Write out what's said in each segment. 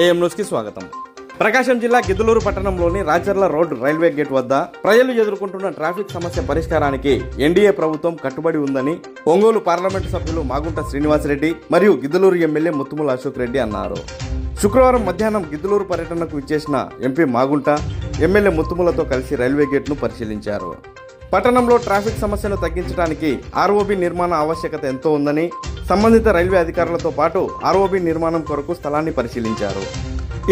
AM న్యూస్కి స్వాగతం. ప్రకాశం జిల్లా గిద్దలూరు పట్టణంలోని రాచర్ల రోడ్ రైల్వే గేట్ వద్ద ప్రజలు ఎదుర్కొంటున్న ట్రాఫిక్ సమస్య పరిష్కారానికి ఎన్డీఏ ప్రభుత్వం కట్టుబడి ఉందని ఒంగోలు పార్లమెంటు సభ్యులు మాగుంట శ్రీనివాసరెడ్డి మరియు గిద్దలూరు ఎమ్మెల్యే ముత్తుముల అశోక్ రెడ్డి అన్నారు. శుక్రవారం మధ్యాహ్నం గిద్దలూరు పర్యటనకు ఇచ్చేసిన ఎంపీ మాగుంట ఎమ్మెల్యే ముత్తుములతో కలిసి రైల్వే గేట్ను పరిశీలించారు. పట్టణంలో ట్రాఫిక్ సమస్యను తగ్గించడానికి ఆర్ఓబి నిర్మాణ ఆవశ్యకత ఎంతో ఉందని సంబంధిత రైల్వే అధికారులతో పాటు ఆర్ఓబి నిర్మాణం కొరకు స్థలాన్ని పరిశీలించారు.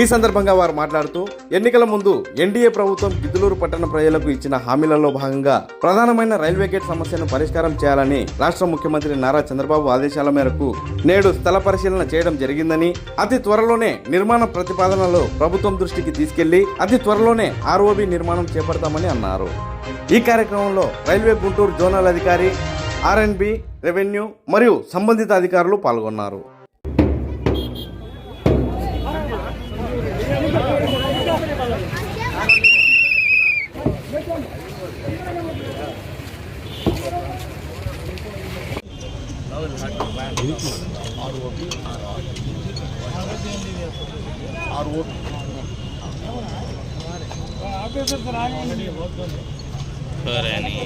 ఈ సందర్భంగా వారు మాట్లాడుతూ ఎన్నికల ముందు ఎన్డీఏ ప్రభుత్వం గిద్దలూరు పట్టణ ప్రజలకు ఇచ్చిన హామీలలో భాగంగా ప్రధానమైన రైల్వే గేట్ సమస్యను పరిష్కారం చేయాలని రాష్ట్ర ముఖ్యమంత్రి నారా చంద్రబాబు ఆదేశాల మేరకు నేడు స్థల పరిశీలన చేయడం జరిగిందని అతి త్వరలోనే నిర్మాణ ప్రతిపాదనలు ప్రభుత్వం దృష్టికి తీసుకెళ్ళి అతి త్వరలోనే ఆర్ఓబి నిర్మాణం చేపడతామని అన్నారు. ఈ కార్యక్రమంలో రైల్వే గుంటూరు జోనల్ అధికారి ఆర్ఎన్బి రెవెన్యూ మరియు సంబంధిత అధికారులు పాల్గొన్నారు. ખરેની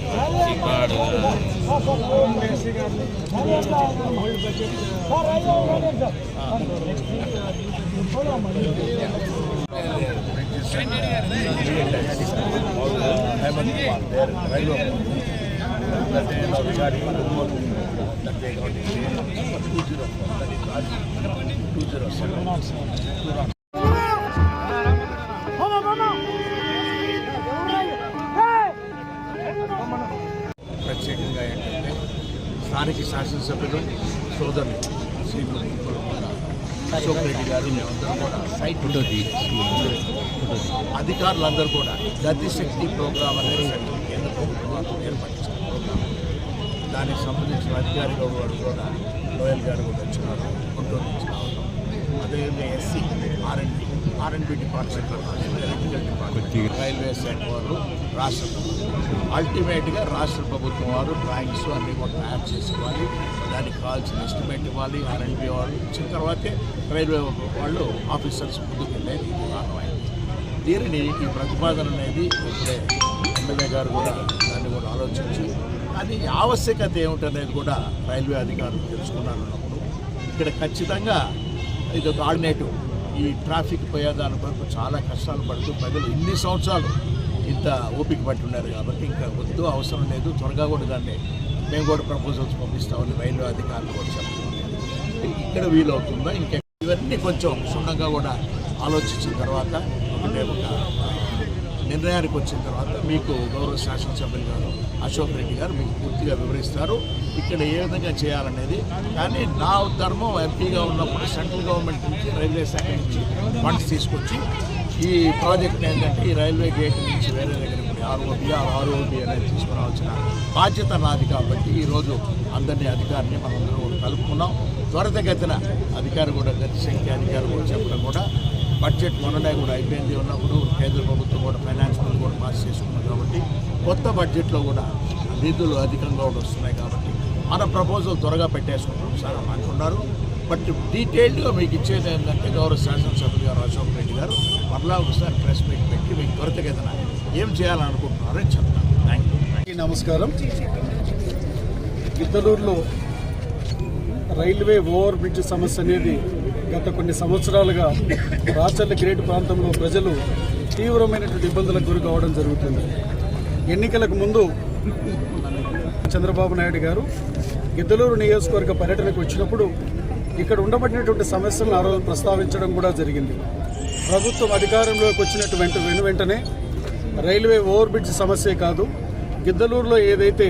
Two zero స్థానిక శాసనసభ్యులు సోదరులు శ్రీ అశోక్ రెడ్డి గారు మేమందరం కూడా సైట్ ఉంటుంది అధికారులందరూ కూడా గతిశక్తి ప్రోగ్రాం అనేది కేంద్ర ప్రభుత్వం ఏర్పరిచిన ప్రోగ్రాం దానికి సంబంధించిన అధికారిగా వారు కూడా లోయల్ గారు కూడా వచ్చినారు. గుంటూరు నుంచి రావడం అదేవిధంగా SC RMD R and B department railway శాఖ వారు రాష్ట్ర ప్రభుత్వం. అల్టిమేట్గా రాష్ట్ర ప్రభుత్వం వారు డ్రాయింగ్స్ అన్నీ కూడా తయారు చేసుకోవాలి. దానికి కావాల్సిన ఎస్టిమేట్ ఇవ్వాలి ఆర్ఎండ్బి వాళ్ళు ఇచ్చిన తర్వాతే రైల్వే వాళ్ళు ఆఫీసర్స్ ముందుకు వెళ్ళేది దీనిని ఈ ప్రతిపాదన అనేది ఇప్పుడే ఎమ్మెల్యే గారు కూడా దాన్ని కూడా ఆలోచించి అది ఆవశ్యకత ఏమిటనేది కూడా రైల్వే అధికారులు తెలుసుకున్నారు అన్నప్పుడు. ఇక్కడ ఖచ్చితంగా ఇది ఒక ఆల్టర్నేటివ్ ఈ ట్రాఫిక్ పోయేదాని కొరకు చాలా కష్టాలు పడుతూ ప్రజలు ఇన్ని సంవత్సరాలు ఇంత ఓపిక పట్టున్నారు కాబట్టి ఇంకా వద్దు అవసరం లేదు. త్వరగా కూడా దాన్ని మేము కూడా ప్రపోజల్స్ పంపిస్తామని రైల్వే అధికారులు కూడా చెప్తున్నారు. ఇక్కడ వీలవుతుందా? ఇంకా ఇవన్నీ కొంచెం క్షుణ్ణంగా కూడా ఆలోచించిన తర్వాత ఒకటే ఒక నిర్ణయానికి వచ్చిన తర్వాత మీకు గౌరవ శాసనసభ్యులు గారు అశోక్ రెడ్డి గారు మీకు పూర్తిగా వివరిస్తారు. ఇక్కడ ఏ విధంగా చేయాలనేది. కానీ నా ధర్మం ఎంపీగా ఉన్నప్పుడు సెంట్రల్ గవర్నమెంట్ నుంచి రైల్వే శాఖ నుంచి ఫండ్స్ తీసుకొచ్చి ఈ ప్రాజెక్ట్ని ఏంటంటే ఈ రైల్వే గేట్ నుంచి వేరే దగ్గర ఆర్ఓబి ఆర్ఓబి అనేది తీసుకురావాల్సిన బాధ్యత నాది కాబట్టి ఈరోజు అందరినీ అధికారిని మనందరం కలుపుకున్నాం. త్వరితగతిన అధికారి కూడా గతిశక్తి అధికారి కూడా చెప్పడం కూడా బడ్జెట్ మొన్ననే కూడా అయిపోయింది. ఉన్నప్పుడు కేంద్ర ప్రభుత్వం కూడా ఫైనాన్స్ బిల్ కూడా పాస్ చేసుకున్నాం కాబట్టి కొత్త బడ్జెట్లో కూడా నిధులు అధికంగా కూడా వస్తున్నాయి కాబట్టి మన ప్రపోజల్ త్వరగా పెట్టేసుకుంటాం సార్ అని అనుకున్నారు బట్ డీటెయిల్డ్గా మీకు ఇచ్చేది ఏంటంటే గౌరవ శాసనసభ్యులు గారు అశోక్ రెడ్డి గారు మరలా ఒకసారి ప్రెస్ మీట్ పెట్టి మీకు త్వరితగతిన ఏం చేయాలనుకుంటున్నారని చెప్తాను. థ్యాంక్ యూ నమస్కారం. గిద్దలూరులో రైల్వే ఓవర్ బ్రిడ్జ్ సమస్య అనేది గత కొన్ని సంవత్సరాలుగా రాచర్ల గ్రేట్ ప్రాంతంలో ప్రజలు తీవ్రమైనటువంటి ఇబ్బందులకు గురి కావడం జరుగుతుంది. ఎన్నికలకు ముందు చంద్రబాబు నాయుడు గారు గిద్దలూరు నియోజకవర్గ పర్యటనకు వచ్చినప్పుడు ఇక్కడ ఉండబడినటువంటి సమస్యలను ఆ రోజు ప్రస్తావించడం కూడా జరిగింది. ప్రభుత్వం అధికారంలోకి వచ్చినటువంటి వెను వెంటనే రైల్వే ఓవర్ బ్రిడ్జ్ సమస్యే కాదు. గిద్దలూరులో ఏదైతే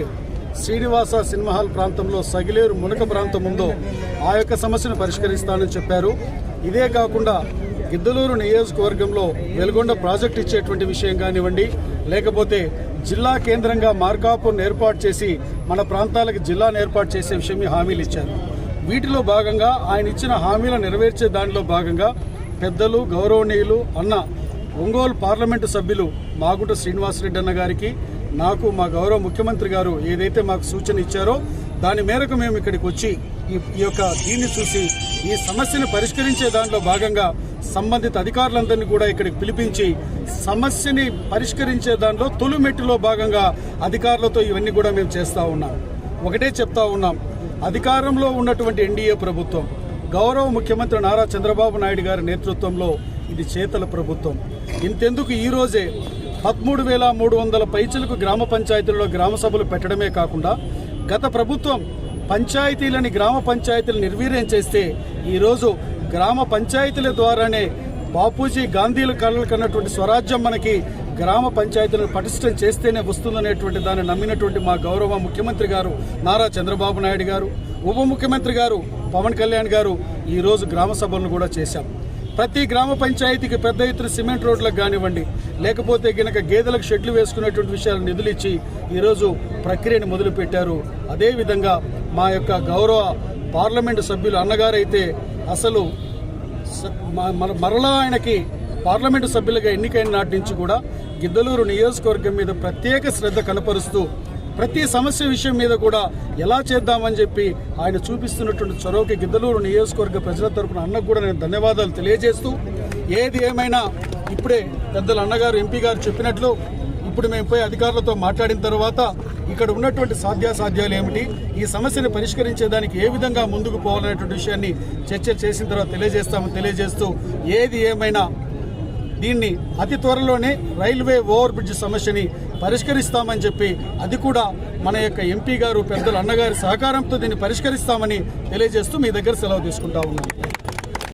శ్రీనివాస సినిమా హాల్ ప్రాంతంలో సగిలేరు మునక ప్రాంతం ఉందో ఆ యొక్క సమస్యను పరిష్కరిస్తానని చెప్పారు. ఇదే కాకుండా గిద్దలూరు నియోజకవర్గంలో వెలుగొండ ప్రాజెక్ట్ ఇచ్చేటువంటి విషయం కానివ్వండి లేకపోతే జిల్లా కేంద్రంగా మార్కాపును ఏర్పాటు చేసి మన ప్రాంతాలకు జిల్లాను ఏర్పాటు చేసే విషయం హామీలు ఇచ్చారు. వీటిలో భాగంగా ఆయన ఇచ్చిన హామీలను నెరవేర్చే దానిలో భాగంగా పెద్దలు గౌరవనీయులు అన్న ఒంగోలు పార్లమెంటు సభ్యులు మాగుట శ్రీనివాసరెడ్డి అన్న గారికి నాకు మా గౌరవ ముఖ్యమంత్రి గారు ఏదైతే మాకు సూచన ఇచ్చారో దాని మేరకు మేము ఇక్కడికి వచ్చి ఈ యొక్క దీన్ని చూసి ఈ సమస్యను పరిష్కరించే దాంట్లో భాగంగా సంబంధిత అధికారులందరినీ కూడా ఇక్కడికి పిలిపించి సమస్యని పరిష్కరించే దానిలో తొలి మెట్టులో భాగంగా అధికారులతో ఇవన్నీ కూడా మేము చేస్తూ ఉన్నాం. ఒకటే చెప్తా ఉన్నాం. అధికారంలో ఉన్నటువంటి ఎన్డీఏ ప్రభుత్వం గౌరవ ముఖ్యమంత్రి నారా చంద్రబాబు నాయుడు గారి నేతృత్వంలో ఇది చేతల ప్రభుత్వం. ఇంతెందుకు ఈరోజే పదమూడు వేల మూడు వందల పైచలకు గ్రామ పంచాయతీల్లో గ్రామ సభలు పెట్టడమే కాకుండా గత ప్రభుత్వం పంచాయతీలని గ్రామ పంచాయతీలు నిర్వీర్యం చేస్తే ఈరోజు గ్రామ పంచాయతీల ద్వారానే బాపూజీ గాంధీల కళలు కన్నటువంటి స్వరాజ్యం మనకి గ్రామ పంచాయతీలను పటిష్టం చేస్తేనే వస్తుందనేటువంటి దాన్ని నమ్మినటువంటి మా గౌరవ ముఖ్యమంత్రి గారు నారా చంద్రబాబు నాయుడు గారు ఉప ముఖ్యమంత్రి గారు పవన్ కళ్యాణ్ గారు ఈరోజు గ్రామ సభలను కూడా చేశాం ప్రతి గ్రామ పంచాయతీకి పెద్ద ఎత్తున సిమెంట్ రోడ్లకు కానివ్వండి లేకపోతే గనక గేదెలకు షెడ్లు వేసుకునేటువంటి విషయాలు నిధులు ఇచ్చి ఈరోజు ప్రక్రియను మొదలుపెట్టారు. అదేవిధంగా మా యొక్క గౌరవ పార్లమెంటు సభ్యులు అన్నగారైతే అసలు మరలా ఆయనకి పార్లమెంటు సభ్యులుగా ఎన్నికైన నాటి నుంచి కూడా గిద్దలూరు నియోజకవర్గం మీద ప్రత్యేక శ్రద్ధ కనపరుస్తూ ప్రతి సమస్య విషయం మీద కూడా ఎలా చేద్దామని చెప్పి ఆయన చూపిస్తున్నటువంటి చొరవకి గిద్దలూరు నియోజకవర్గ ప్రజల తరపున అన్నకు కూడా నేను ధన్యవాదాలు తెలియజేస్తూ ఏది ఏమైనా ఇప్పుడే పెద్దలు అన్నగారు ఎంపీ గారు చెప్పినట్లు ఇప్పుడు మేము పోయి అధికారులతో మాట్లాడిన తర్వాత ఇక్కడ ఉన్నటువంటి సాధ్యాసాధ్యాలు ఏమిటి ఈ సమస్యను పరిష్కరించేదానికి ఏ విధంగా ముందుకు పోవాలనేటువంటి విషయాన్ని చర్చ చేసిన తర్వాత తెలియజేస్తామని తెలియజేస్తూ ఏది ఏమైనా దీన్ని అతి త్వరలోనే రైల్వే ఓవర్ బ్రిడ్జ్ సమస్యని పరిష్కరిస్తామని చెప్పి అది కూడా మన యొక్క ఎంపీ గారు పెద్దలు అన్నగారి సహకారంతో దీన్ని పరిష్కరిస్తామని తెలియజేస్తూ మీ దగ్గర సెలవు తీసుకుంటా ఉన్నాను